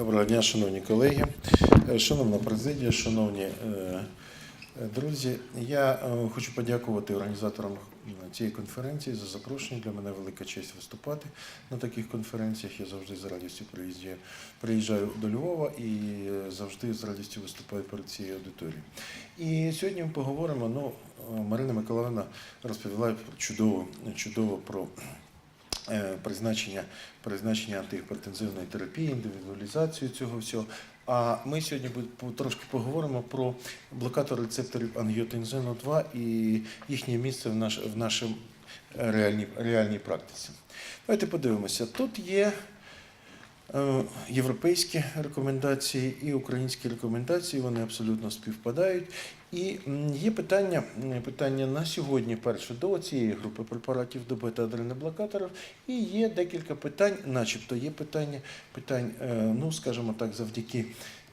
Доброго дня, шановні колеги, Е, шановна президія, шановні е, е, друзі. Я хочу подякувати організаторам цієї конференції за запрошення. Для мене велика честь виступати на таких конференціях. Я завжди з радістю приїжджаю, приїжджаю до Львова і завжди з радістю виступаю перед цією аудиторією. І сьогодні ми поговоримо. Ну, Марина Миколаївна розповіла чудово, чудово про призначення, призначення антигіпертензивної терапії, індивідуалізацію цього всього. А ми сьогодні трошки поговоримо про блокатор рецепторів ангіотензину 2 і їхнє місце в, наш, в нашому реальній, реальній практиці. Давайте подивимося. Тут є е, європейські рекомендації і українські рекомендації, вони абсолютно співпадають. І є питання, питання на сьогодні перше до цієї групи препаратів до бета-адреноблокаторів, і є декілька питань, начебто є питання, питань, е, ну скажімо так, завдяки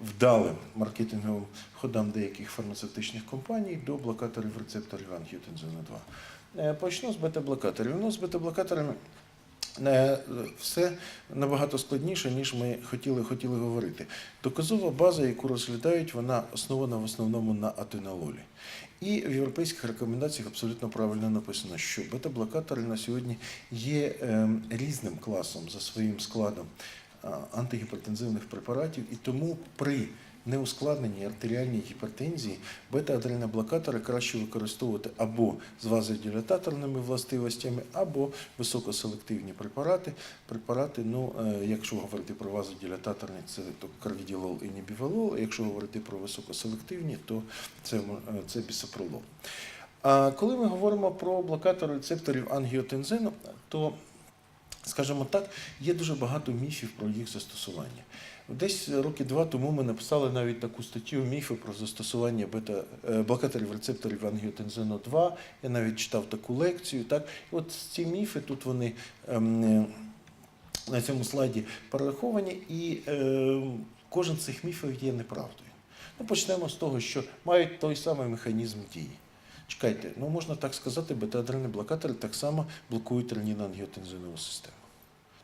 вдалим маркетинговим ходам деяких фармацевтичних компаній до блокаторів рецепторів ангіотензину 2. Е, Почну з бета-блокаторів. Ну, з бета-блокаторами е, все набагато складніше, ніж ми хотіли, хотіли говорити. Доказова база, яку розглядають, вона основана в основному на атенололі. І в європейських рекомендаціях абсолютно правильно написано, що бета-блокатори на сьогодні є ем, різним класом за своїм складом антигіпертензивних препаратів, і тому при неускладненій артеріальній гіпертензії бета-адреноблокатори краще використовувати або з вазодилататорними властивостями, або високоселективні препарати. Препарати, ну, е, якщо говорити про вазодилататорні, це то карвіділол і нібівалол, а якщо говорити про високоселективні, то це, е, це бісопролол. А коли ми говоримо про блокатор рецепторів ангіотензину, то скажімо так, є дуже багато міфів про їх застосування. Десь роки два тому ми написали навіть таку статтю міфи про застосування бета е, блокаторів рецепторів ангіотензину 2. Я навіть читав таку лекцію. Так, і от ці міфи тут вони ем, е, на цьому слайді перераховані, і е, кожен з цих міфів є неправдою. Ну, почнемо з того, що мають той самий механізм дії. Чекайте, ну можна так сказати, бета-адренові блокатори так само блокують ренінангіотензинову систему.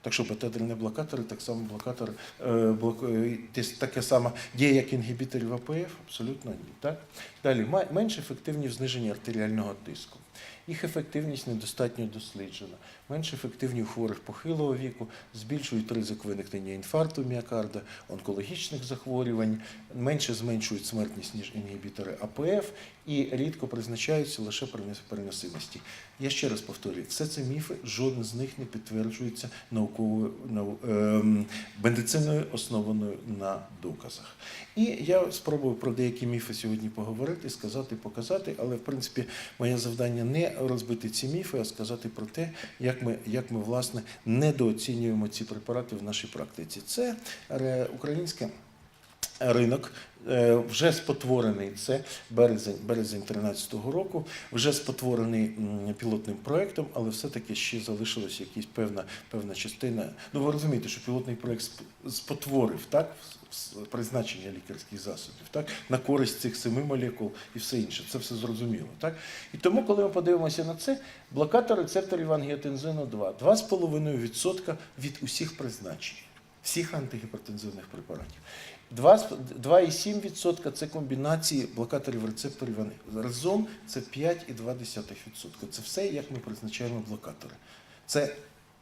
Так що бета-адренові блокатори так само блокатори е, десь таке саме діє, як інгібіторів АПФ, абсолютно ні. Так? Далі менш ефективні в зниженні артеріального тиску. Їх ефективність недостатньо досліджена. Менш ефективні у хворих похилого віку, збільшують ризик виникнення інфаркту міокарда, онкологічних захворювань, менше зменшують смертність, ніж інгібітори АПФ, і рідко призначаються лише переносимості. Я ще раз повторюю, все це міфи, жоден з них не підтверджується науковою нау, ем, медициною, основаною на доказах. І я спробую про деякі міфи сьогодні поговорити, сказати, показати, але в принципі моє завдання не розбити ці міфи, а сказати про те, як ми, як ми власне недооцінюємо ці препарати в нашій практиці. Це українське ринок е, вже спотворений. Це березень, березень 2013 року, вже спотворений пілотним проектом, але все-таки ще залишилась якась певна, певна частина. Ну ви розумієте, що пілотний проект сп- спотворив так призначення лікарських засобів, так на користь цих семи молекул і все інше. Це все зрозуміло. Так і тому, коли ми подивимося на це, блокатор рецепторів ангіотензину 2 2,5% від усіх призначень, всіх антигіпертензивних препаратів. Два з- 2,7% це комбінації блокаторів рецепторів. Разом це 5,2%. Це все, як ми призначаємо блокатори. Це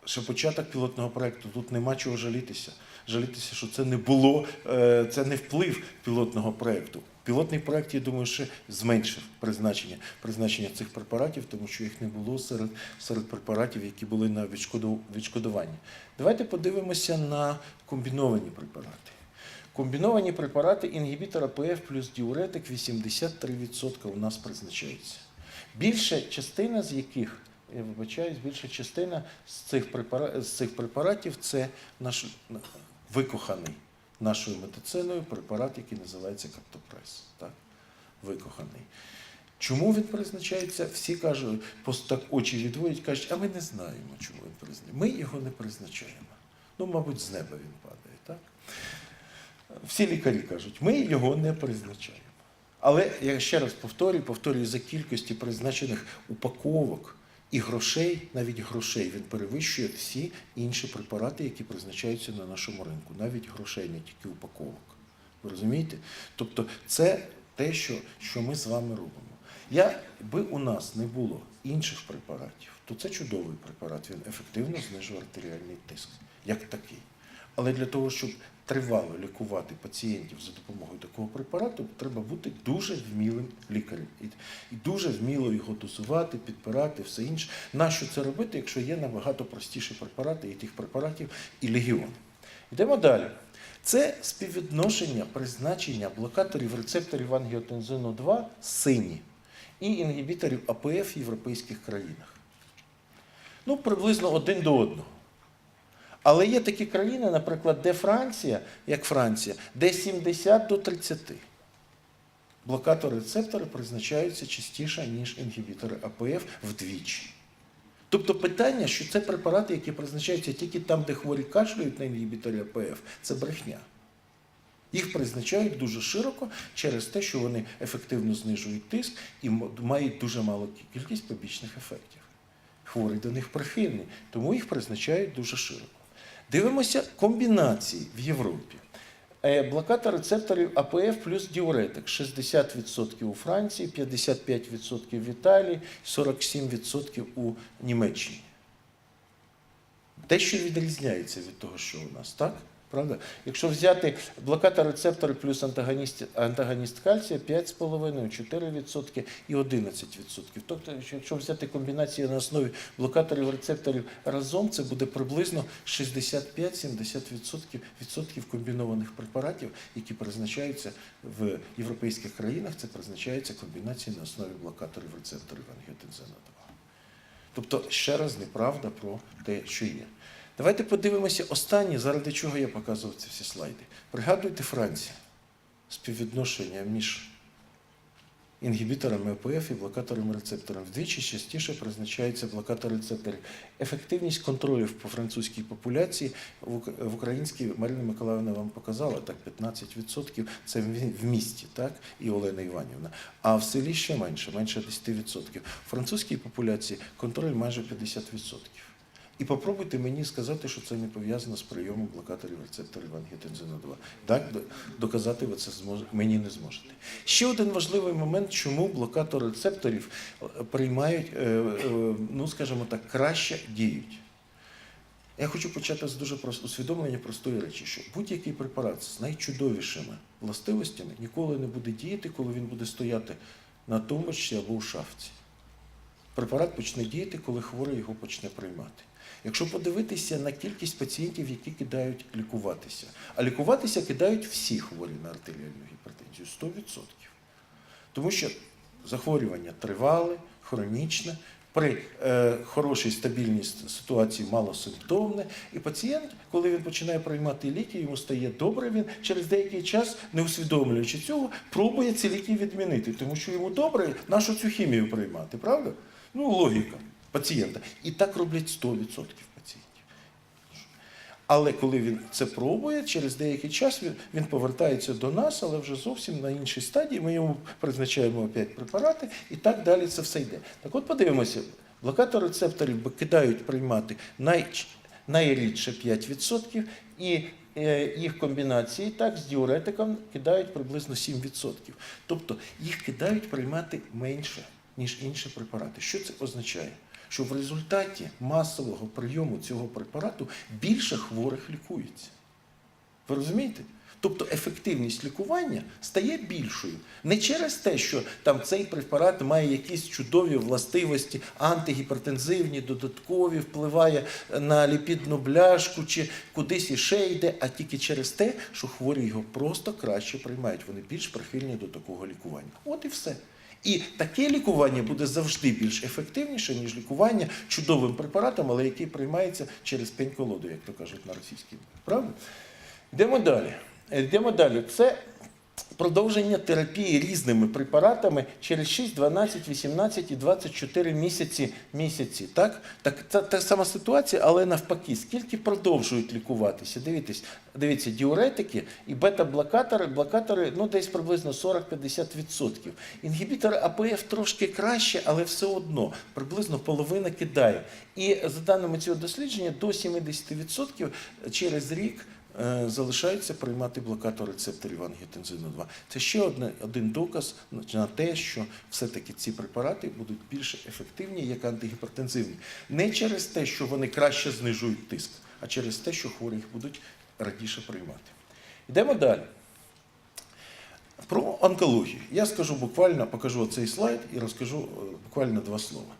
ще початок пілотного проекту. Тут нема чого жалітися. Жалітися, що це не було, е, це не вплив пілотного проекту. Пілотний проект, я думаю, ще зменшив призначення, призначення цих препаратів, тому що їх не було серед, серед препаратів, які були на відшкоду- відшкодуванні. Давайте подивимося на комбіновані препарати. Комбіновані препарати інгібітор АПФ плюс діуретик 83% у нас призначається. Більша частина з яких, я вибачаюсь, більша частина з цих, препара... з цих препаратів це наш викоханий нашою медициною препарат, який називається каптопрес. Так? Викоханий. Чому він призначається? Всі кажуть, просто так очі відводять, кажуть, а ми не знаємо, чому він призначається. Ми його не призначаємо. Ну, мабуть, з неба він падає. Так? Всі лікарі кажуть, ми його не призначаємо. Але я ще раз повторюю, повторюю за кількості призначених упаковок І грошей, навіть грошей, він перевищує всі інші препарати, які призначаються на нашому ринку, навіть грошей, не тільки упаковок. Ви розумієте? Тобто, це те, що, що ми з вами робимо. Якби у нас не було інших препаратів, то це чудовий препарат, він ефективно знижує артеріальний тиск, як такий. Але для того, щоб тривало лікувати пацієнтів за допомогою такого препарату, треба бути дуже вмілим лікарем і, дуже вміло його дозувати, підпирати, все інше. Нащо це робити, якщо є набагато простіші препарати, і тих препаратів і легіон. Йдемо далі. Це співвідношення призначення блокаторів рецепторів ангіотензину 2 сині і інгібіторів АПФ в європейських країнах. Ну, приблизно один до одного. Але є такі країни, наприклад, де Франція, як Франція, де 70 до 30. Блокатори рецептори призначаються частіше, ніж інгібітори АПФ вдвічі. Тобто питання, що це препарати, які призначаються тільки там, де хворі кашляють на інгібіторі АПФ, це брехня. Їх призначають дуже широко через те, що вони ефективно знижують тиск і мають дуже малу кількість побічних ефектів. Хворий до них прихильний, тому їх призначають дуже широко. Дивимося комбінації в Європі. Блоката рецепторів АПФ плюс діуретик 60% у Франції, 55% в Італії, 47% у Німеччині. Те, що відрізняється від того, що у нас, так? Правда? Якщо взяти блокатор рецептори плюс антагоніст, антагоніст кальція 5,5, 4% і 11%. Тобто, якщо взяти комбінації на основі блокаторів рецепторів разом, це буде приблизно 65-70% відсотків комбінованих препаратів, які призначаються в європейських країнах, це призначаються комбінації на основі блокаторів рецепторів ангіотензина 2. Тобто, ще раз неправда про те, що є. Давайте подивимося останнє, заради чого я показував ці всі слайди. Пригадуйте Франція, співвідношення між інгібіторами АПФ і блокаторами рецепторів. Вдвічі частіше призначаються блокатори рецепторів. Ефективність контролів по французькій популяції в українській Марина Миколаївна вам показала так 15% це в місті, так і Олена Іванівна. А в селі ще менше, менше 10%. В французькій популяції контроль майже 50%. І попробуйте мені сказати, що це не пов'язано з прийомом блокаторів рецепторів ангіотензину 2. Так, доказати ви це мені не зможете. Ще один важливий момент, чому блокатори рецепторів е, приймають, е, е, ну скажімо так, краще діють. Я хочу почати з дуже прос- усвідомлення простої речі, що будь-який препарат з найчудовішими властивостями ніколи не буде діяти, коли він буде стояти на тумбочці або у шафці. Препарат почне діяти, коли хворий його почне приймати. Якщо подивитися на кількість пацієнтів, які кидають лікуватися, а лікуватися кидають всі хворі на артеріальну гіпертензію 100%. Тому що захворювання тривале, хронічне, при е, хорошій стабільній ситуації малосимптомне, і пацієнт, коли він починає приймати ліки, йому стає добре, він через деякий час, не усвідомлюючи цього, пробує ці ліки відмінити, тому що йому добре, нашу цю хімію приймати, правда? Ну, логіка пацієнта. І так роблять 100% пацієнтів. Але коли він це пробує, через деякий час він, він повертається до нас, але вже зовсім на іншій стадії. Ми йому призначаємо опять препарати, і так далі це все йде. Так от подивимося, блокатор рецепторів кидають приймати най, найрідше 5%, і е, їх комбінації так, з діуретиком кидають приблизно 7%. Тобто їх кидають приймати менше, ніж інші препарати. Що це означає? Що в результаті масового прийому цього препарату більше хворих лікується. Ви розумієте? Тобто ефективність лікування стає більшою. Не через те, що там цей препарат має якісь чудові властивості, антигіпертензивні, додаткові, впливає на ліпідну бляшку чи кудись іще йде, а тільки через те, що хворі його просто краще приймають. Вони більш прихильні до такого лікування. От і все. І таке лікування буде завжди більш ефективніше, ніж лікування чудовим препаратом, але який приймається через пень-колоду, як то кажуть на російській. Правда? Йдемо далі. Йдемо далі. Це продовження терапії різними препаратами через 6, 12, 18 і 24 місяці. місяці так? Так, це та сама ситуація, але навпаки, скільки продовжують лікуватися? Дивіться, дивіться, діуретики і бета-блокатори, блокатори, ну десь приблизно 40-50%. Інгібітори АПФ трошки краще, але все одно приблизно половина кидає. І за даними цього дослідження, до 70% через рік залишаються приймати блокатор рецепторів ангіотензину 2. Це ще одне, один доказ на те, що все-таки ці препарати будуть більш ефективні як антигіпертензивні. Не через те, що вони краще знижують тиск, а через те, що хворі їх будуть радіше приймати. Йдемо далі. Про онкологію. Я скажу буквально, покажу цей слайд і розкажу е, буквально два слова.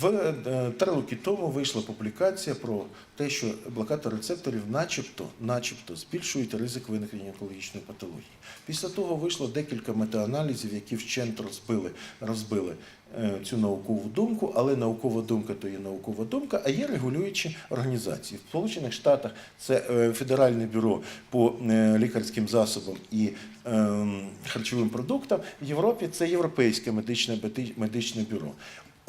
В е, три роки тому вийшла публікація про те, що блокатори рецепторів начебто, начебто збільшують ризик виникнення онкологічної патології. Після того вийшло декілька метааналізів, які вщент розбили, розбили е, цю наукову думку, але наукова думка то є наукова думка, а є регулюючі організації. В Сполучених Штатах це е, Федеральне бюро по лікарським засобам і ем, харчовим продуктам. В Європі це Європейське медичне, медичне бюро.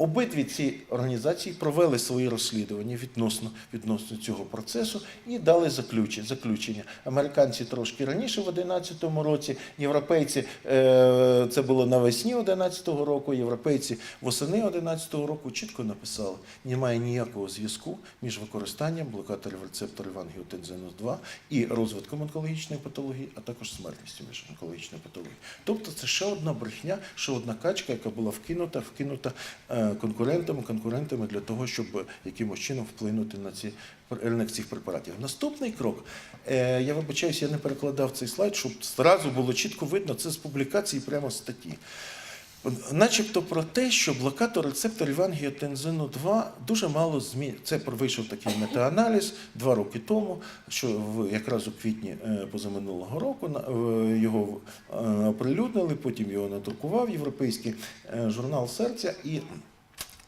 Обидві ці організації провели свої розслідування відносно, відносно цього процесу і дали заключення. заключення. Американці трошки раніше, в 2011 році, європейці е, це було навесні 2011 року, європейці восени 2011 року чітко написали, немає ніякого зв'язку між використанням блокаторів рецепторів ангіотензину 2 і розвитком онкологічної патології, а також смертністю між онкологічною патологією. Тобто це ще одна брехня, ще одна качка, яка була вкинута, вкинута е, конкурентами, конкурентами для того, щоб якимось чином вплинути на ці ринок цих препаратів. Наступний крок. Е, Я вибачаюся, я не перекладав цей слайд, щоб зразу було чітко видно, це з публікації прямо статті. Начебто про те, що блокатор рецепторів ангіотензину 2 дуже мало змін. Це вийшов такий метааналіз два роки тому, що в якраз у квітні е, позаминулого року е, його е, оприлюднили, потім його надрукував європейський е, журнал серця і.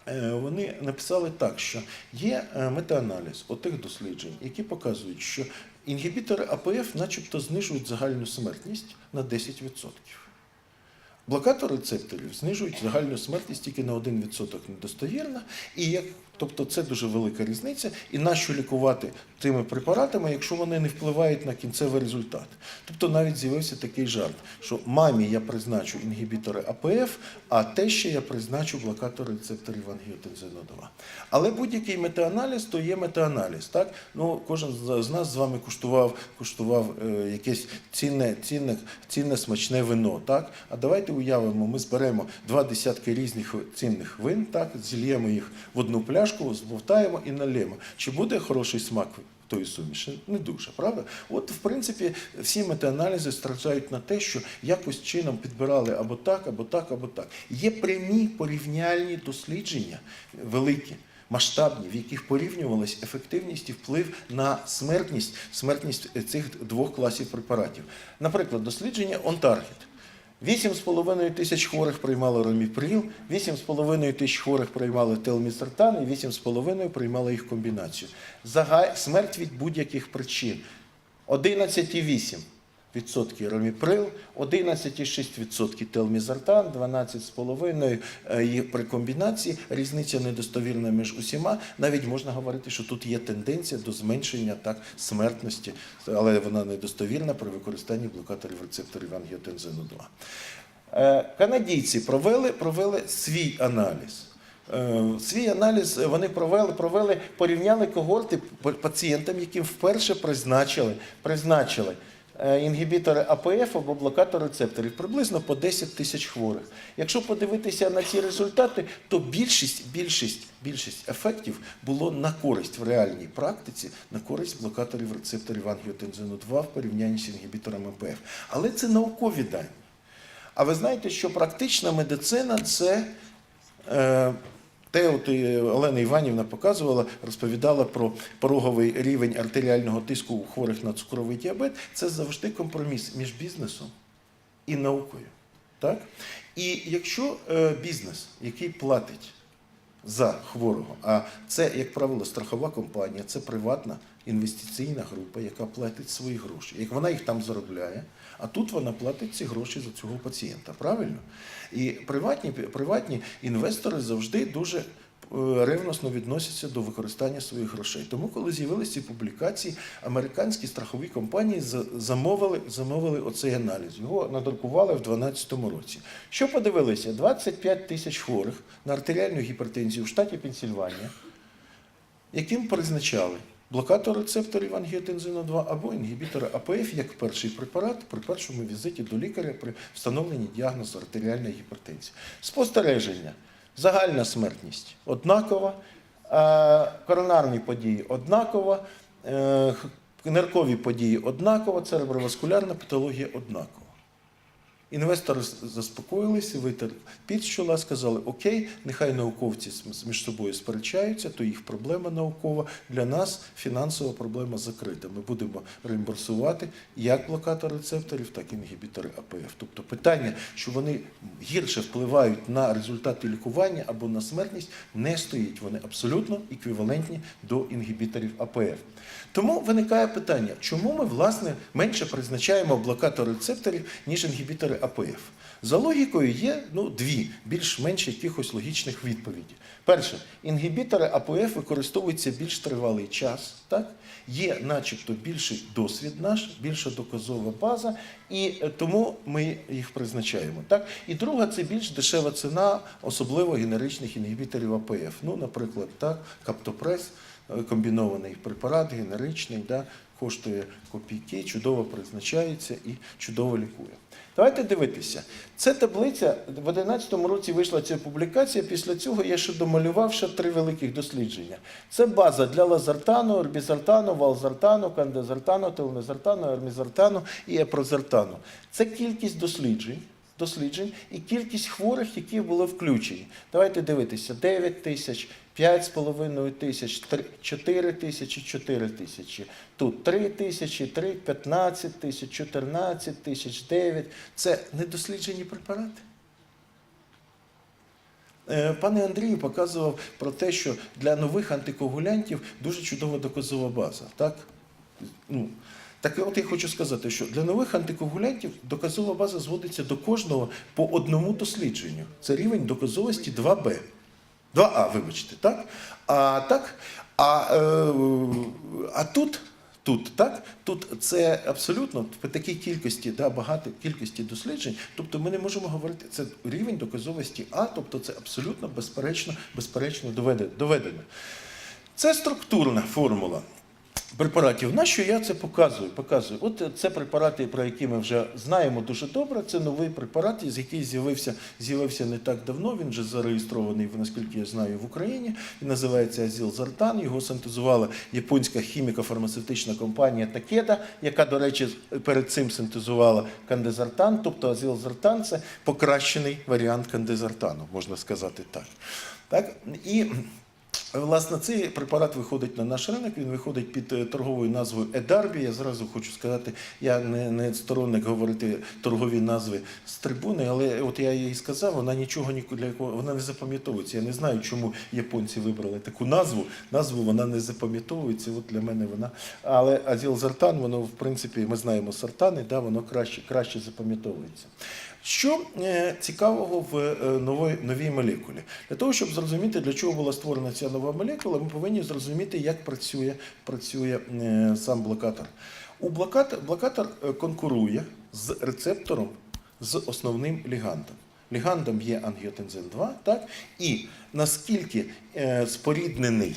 Е, Вони написали так, що є е, метааналіз отих досліджень, які показують, що інгібітори АПФ начебто знижують загальну смертність на 10%. Блокатор рецепторів знижують загальну смертність тільки на 1% недостовірно, і як, тобто це дуже велика різниця. І нащо лікувати тими препаратами, якщо вони не впливають на кінцевий результат? Тобто навіть з'явився такий жарт, що мамі я призначу інгібітори АПФ, а те ще я призначу блокатори рецепторів ангіотензину 2. Але будь-який метааналіз то є метааналіз. Так? Ну, кожен з нас з вами куштував, куштував е, якесь цінне, цінне, цінне смачне вино. Так? А давайте уявимо, ми зберемо два десятки різних цінних вин, так? зільємо їх в одну пляшку, збовтаємо і налємо. Чи буде хороший смак? Тої суміші не дуже, правда? От, в принципі, всі метааналізи страждають на те, що якось чином підбирали або так, або так, або так. Є прямі порівняльні дослідження великі, масштабні, в яких порівнювалась ефективність і вплив на смертність, смертність цих двох класів препаратів. Наприклад, дослідження Онтаргет. 8,5 тисяч хворих приймали роміприл, 8,5 тисяч хворих приймали телмісертан і 8,5 приймали їх комбінацію. Смерть від будь-яких причин. 11,8% роміприл, 11,6% телмізартан, 12,5% е, є при комбінації. Різниця недостовірна між усіма. Навіть можна говорити, що тут є тенденція до зменшення так, смертності, але вона недостовірна при використанні блокаторів рецепторів ангіотензину 2. Е, Канадійці провели, провели свій аналіз. Е, Свій аналіз вони провели, провели, порівняли когорти пацієнтам, яким вперше призначили, призначили інгібітори АПФ або блокатор рецепторів, приблизно по 10 тисяч хворих. Якщо подивитися на ці результати, то більшість, більшість, більшість ефектів було на користь в реальній практиці, на користь блокаторів рецепторів ангіотензину 2 в порівнянні з інгібіторами АПФ. Але це наукові дані. А ви знаєте, що практична медицина це е, те, от Олена Іванівна показувала, розповідала про пороговий рівень артеріального тиску у хворих на цукровий діабет. Це завжди компроміс між бізнесом і наукою. Так? І якщо е, бізнес, який платить за хворого, а це, як правило, страхова компанія, це приватна інвестиційна група, яка платить свої гроші. Як вона їх там заробляє, а тут вона платить ці гроші за цього пацієнта. Правильно? І приватні, приватні інвестори завжди дуже е, ревносно відносяться до використання своїх грошей. Тому, коли з'явилися ці публікації, американські страхові компанії замовили, замовили оцей аналіз. Його надрукували в 2012 році. Що подивилися? 25 тисяч хворих на артеріальну гіпертензію в штаті Пенсільванія, яким призначали блокатор рецепторів ангіотензину 2 або інгібітори АПФ як перший препарат при першому візиті до лікаря при встановленні діагнозу артеріальної гіпертензії. Спостереження. Загальна смертність однакова, е, коронарні події однакова, е, ниркові події однаково, цереброваскулярна патологія однакова. Інвестори заспокоїлися, витер під з чола, сказали: Окей, нехай науковці між собою сперечаються, то їх проблема наукова. Для нас фінансова проблема закрита. Ми будемо реімбурсувати як блокатор рецепторів, так і інгібітори АПФ. Тобто питання, що вони гірше впливають на результати лікування або на смертність, не стоїть. Вони абсолютно еквівалентні до інгібіторів АПФ. Тому виникає питання, чому ми власне менше призначаємо блокатор рецепторів, ніж інгібітори АПФ? За логікою є ну, дві більш-менш якихось логічних відповіді. Перше, інгібітори АПФ використовуються більш тривалий час, так? є начебто більший досвід наш, більша доказова база, і е, тому ми їх призначаємо. Так? І друга це більш дешева ціна, особливо генеричних інгібіторів АПФ. Ну, наприклад, так, Каптопрес, е, комбінований препарат, генеричний, да, коштує копійки, чудово призначається і чудово лікує. Давайте дивитися. Це таблиця в 2011 році вийшла ця публікація. Після цього я ще домалював ще три великих дослідження. Це база для лазартану, орбізартану, валзартану, кандезартану, телмезартану, ермізартану і епрозартану. Це кількість досліджень. Досліджень і кількість хворих, які були включені. Давайте дивитися: 9 тисяч, 5,5 тисяч, 4 тисячі, 4 тисячі. Тут 3 тисячі, 3, 15 тисяч, 14 тисяч, 9. Це недосліджені препарати. Е, Пане Андрію показував про те, що для нових антикоагулянтів дуже чудова доказова база. Так? Ну, так от я хочу сказати, що для нових антикоагулянтів доказова база зводиться до кожного по одному дослідженню. Це рівень доказовості 2Б. 2А, вибачте, так? А так, а, е, а тут, тут, так? Тут це абсолютно в такій кількості, да, багато кількості досліджень. Тобто ми не можемо говорити, це рівень доказовості А, тобто це абсолютно безперечно, безперечно доведено. Це структурна формула препаратів. Нащо я це показую? Показую. От це препарати, про які ми вже знаємо дуже добре. Це новий препарат, з який з'явився, з'явився не так давно. Він вже зареєстрований, наскільки я знаю, в Україні. Він називається Азілзартан. Його синтезувала японська хіміко-фармацевтична компанія Такеда, яка, до речі, перед цим синтезувала кандезартан. Тобто азілзартан це покращений варіант кандезартану, можна сказати так. так? І Власне, цей препарат виходить на наш ринок, він виходить під е, торговою назвою Едарбі. Я зразу хочу сказати, я не, не сторонник говорити торгові назви з трибуни, але от я їй сказав, вона нічого ні для якого вона не запам'ятовується. Я не знаю, чому японці вибрали таку назву. Назву вона не запам'ятовується. От для мене вона. Але азілзартан, воно в принципі, ми знаємо сартани, да, воно краще, краще запам'ятовується. Що е, цікавого в е, новій, новій молекулі? Для того, щоб зрозуміти, для чого була створена ця нова молекула, ми повинні зрозуміти, як працює, працює е, сам блокатор. У блокатор, блокатор конкурує з рецептором з основним лігандом. Лігандом є ангіотензин 2, так? і наскільки споріднений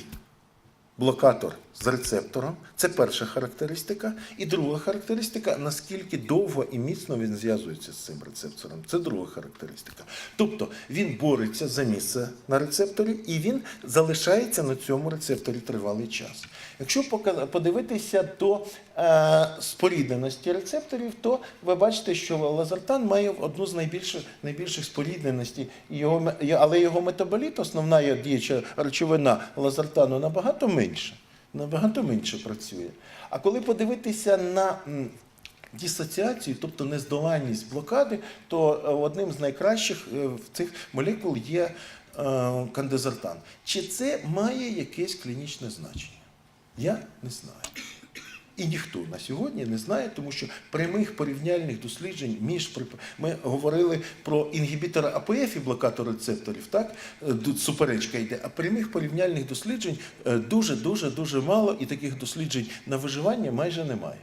блокатор з рецептором. Це перша характеристика. І друга характеристика, наскільки довго і міцно він зв'язується з цим рецептором. Це друга характеристика. Тобто він бореться за місце на рецепторі і він залишається на цьому рецепторі тривалий час. Якщо подивитися до е, спорідненості рецепторів, то ви бачите, що лазертан має одну з найбільших, найбільших спорідненостей, його, але його метаболіт, основна є діюча речовина лазертану, набагато менше. Набагато менше працює. А коли подивитися на дисоціацію, тобто нездоланність блокади, то е, одним з найкращих е, цих молекул є е, кандезартан. Чи це має якесь клінічне значення? Я не знаю. І ніхто на сьогодні не знає, тому що прямих порівняльних досліджень між ми говорили про інгібітори АПФ і блокатор рецепторів, так суперечка йде. А прямих порівняльних досліджень е, дуже дуже дуже мало, і таких досліджень на виживання майже немає.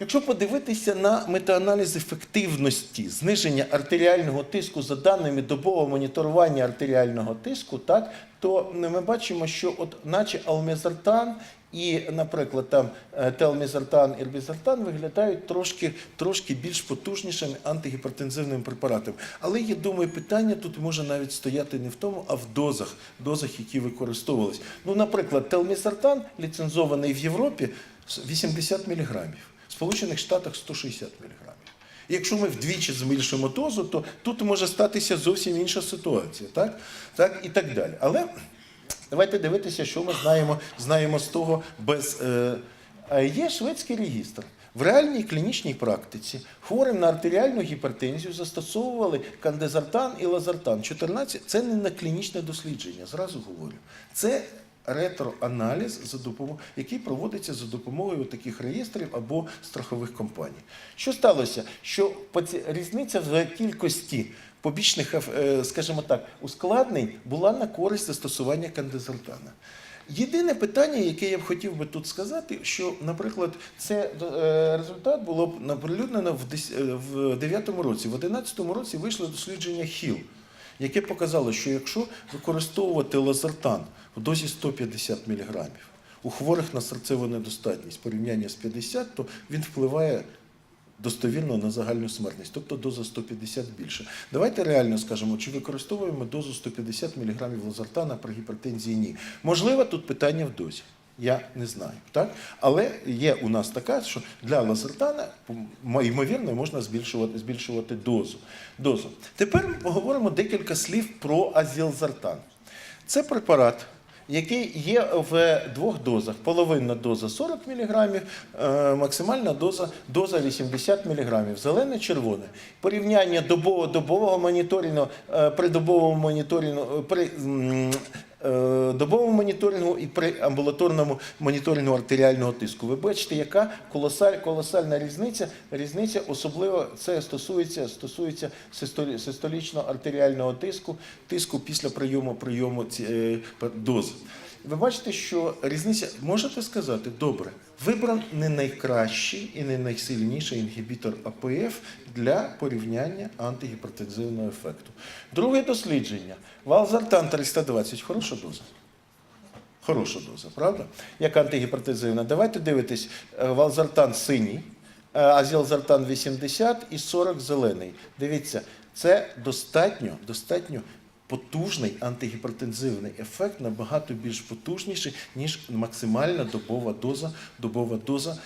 Якщо подивитися на метааналіз ефективності зниження артеріального тиску за даними добового моніторування артеріального тиску, так, то ми бачимо, що от наче алмезартан і, наприклад, там телмезартан, ірбізартан виглядають трошки, трошки більш потужнішими антигіпертензивними препаратами. Але я думаю, питання тут може навіть стояти не в тому, а в дозах, дозах, які використовувалися. Ну, наприклад, телмезартан ліцензований в Європі 80 мг. В Сполучених Штатах 160 мг. Якщо ми вдвічі збільшимо дозу, то тут може статися зовсім інша ситуація, так? Так і так далі. Але давайте дивитися, що ми знаємо, знаємо з того без. Е, є шведський регістр. В реальній клінічній практиці хворим на артеріальну гіпертензію застосовували кандезартан і лазартан. 14 це не на клінічне дослідження, зразу говорю. Це ретроаналіз, за допомогою, який проводиться за допомогою таких реєстрів або страхових компаній. Що сталося? Що різниця в кількості побічних, е, скажімо так, ускладнень була на користь застосування кандезартана. Єдине питання, яке я б хотів би тут сказати, що, наприклад, це е, результат було б оприлюднено в дес- е, в 9 році. В 11 році вийшло дослідження ХІЛ, яке показало, що якщо використовувати лазертан в дозі 150 мг у хворих на серцеву недостатність порівняння з 50, то він впливає достовірно на загальну смертність, тобто доза 150 більше. Давайте реально скажемо, чи використовуємо дозу 150 мг лазертана при гіпертензії? Ні. Можливо, тут питання в дозі. Я не знаю, так? Але є у нас така, що для лазертана, ймовірно, можна збільшувати, збільшувати дозу. дозу. Тепер ми поговоримо декілька слів про азілзартан. Це препарат, який є в двох дозах. Половинна доза 40 мг, е, максимальна доза, доза 80 мг. Зелене, червоне. Порівняння добово, добового моніторингу, е, при добовому моніторингу, е, при е, добовому моніторингу і при амбулаторному моніторингу артеріального тиску. Ви бачите, яка колосаль, колосальна різниця. Різниця особливо це стосується, стосується систолі- систолічно-артеріального тиску, тиску після прийому прийому ці, е, доз. Ви бачите, що різниця, можете сказати, добре, вибрав не найкращий і не найсильніший інгібітор АПФ для порівняння антигіпертензивного ефекту. Друге дослідження. Валзартан 320, хороша доза. Хороша доза, правда? Як антигіпертензивна. Давайте дивитись, е, валзартан синій, е, азілзартан 80 і 40 зелений. Дивіться, це достатньо, достатньо потужний антигіпертензивний ефект, набагато більш потужніший, ніж максимальна добова доза, добова доза е,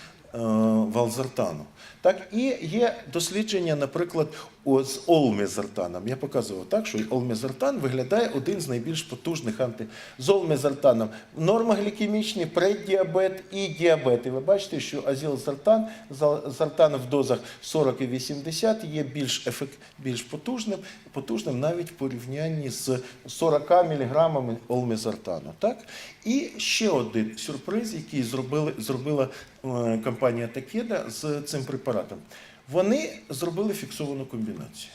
валзартану. Так, і є дослідження, наприклад, з олмезартаном. Я показував так, що олмезартан виглядає один з найбільш потужних анти... з олмезартаном. Нормоглікемічний преддіабет і діабет. І ви бачите, що азілзартан за- зартан в дозах 40 і 80 є більш, ефект... більш потужним, потужним навіть в порівнянні з 40 мг олмезартану. Так? І ще один сюрприз, який зробили, зробила е, компанія Такеда з цим препаратом. Вони зробили фіксовану комбінацію.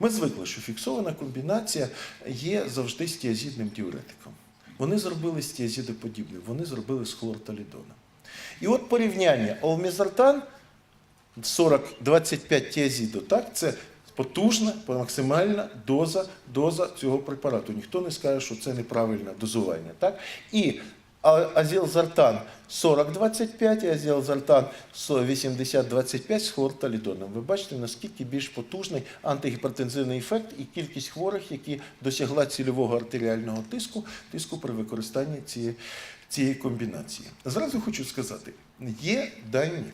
Ми звикли, що фіксована комбінація є завжди стіазідним діуретиком. Вони зробили стіазідоподібним, вони зробили з хлорталідоном. І от порівняння олмізартан 40-25 тіазіду, так, це потужна, максимальна доза, доза цього препарату. Ніхто не скаже, що це неправильне дозування. Так? І а- азілзартан 40-25 і азілзартан 80-25 з хлорталідоном. Ви бачите, наскільки більш потужний антигіпертензивний ефект і кількість хворих, які досягла цільового артеріального тиску, тиску при використанні цієї, цієї комбінації. Зразу хочу сказати, є дані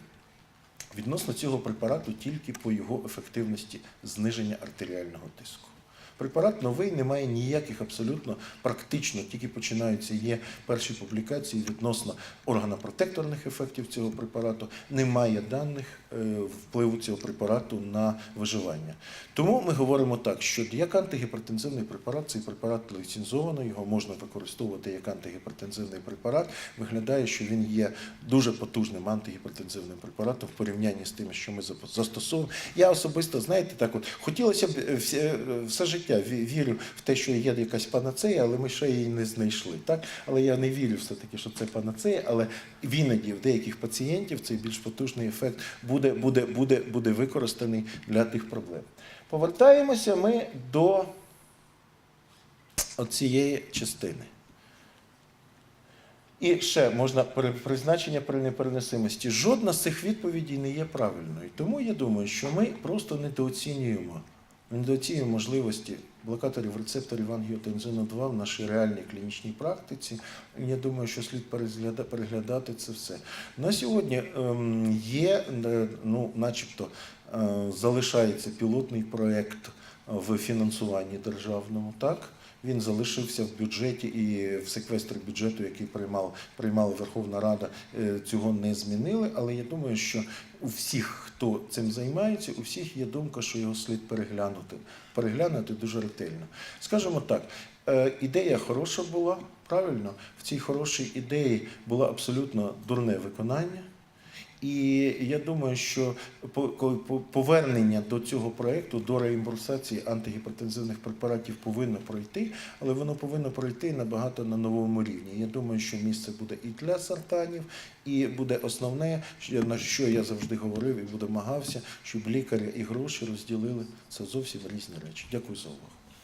відносно цього препарату тільки по його ефективності зниження артеріального тиску. Препарат новий, немає ніяких абсолютно практично, тільки починаються є перші публікації відносно органопротекторних ефектів цього препарату. Немає даних е, впливу цього препарату на виживання. Тому ми говоримо так, що як антигіпертензивний препарат, цей препарат ліцензовано, його можна використовувати як антигіпертензивний препарат. Виглядає, що він є дуже потужним антигіпертензивним препаратом в порівнянні з тим, що ми застосовуємо. Я особисто, знаєте, так от хотілося б е, все, е, все життя вірю в те, що є якась панацея, але ми ще її не знайшли. Так? Але я не вірю все-таки, що це панацея, але в іноді в деяких пацієнтів цей більш потужний ефект буде, буде, буде, буде використаний для тих проблем. Повертаємося ми до цієї частини. І ще можна призначення при непереносимості. Жодна з цих відповідей не є правильною. Тому я думаю, що ми просто недооцінюємо, недооцінюємо можливості блокаторів рецепторів ангіотензину 2 в нашій реальній клінічній практиці. Я думаю, що слід переглядати це все. На сьогодні ем, є, е, ну, начебто, е, залишається пілотний проєкт в фінансуванні державному, так? Він залишився в бюджеті і в секвестрі бюджету, який приймав, приймала Верховна Рада, е, цього не змінили. Але я думаю, що у всіх, хто цим займається, у всіх є думка, що його слід переглянути. Переглянути дуже ретельно. Скажімо так, е, ідея хороша була, правильно? В цій хорошій ідеї було абсолютно дурне виконання. І я думаю, що по- по- повернення до цього проекту, до реімбурсації антигіпертензивних препаратів повинно пройти, але воно повинно пройти набагато на новому рівні. Я думаю, що місце буде і для сартанів, і буде основне, на що я завжди говорив і домагався, щоб лікарі і гроші розділили це зовсім різні речі. Дякую за увагу.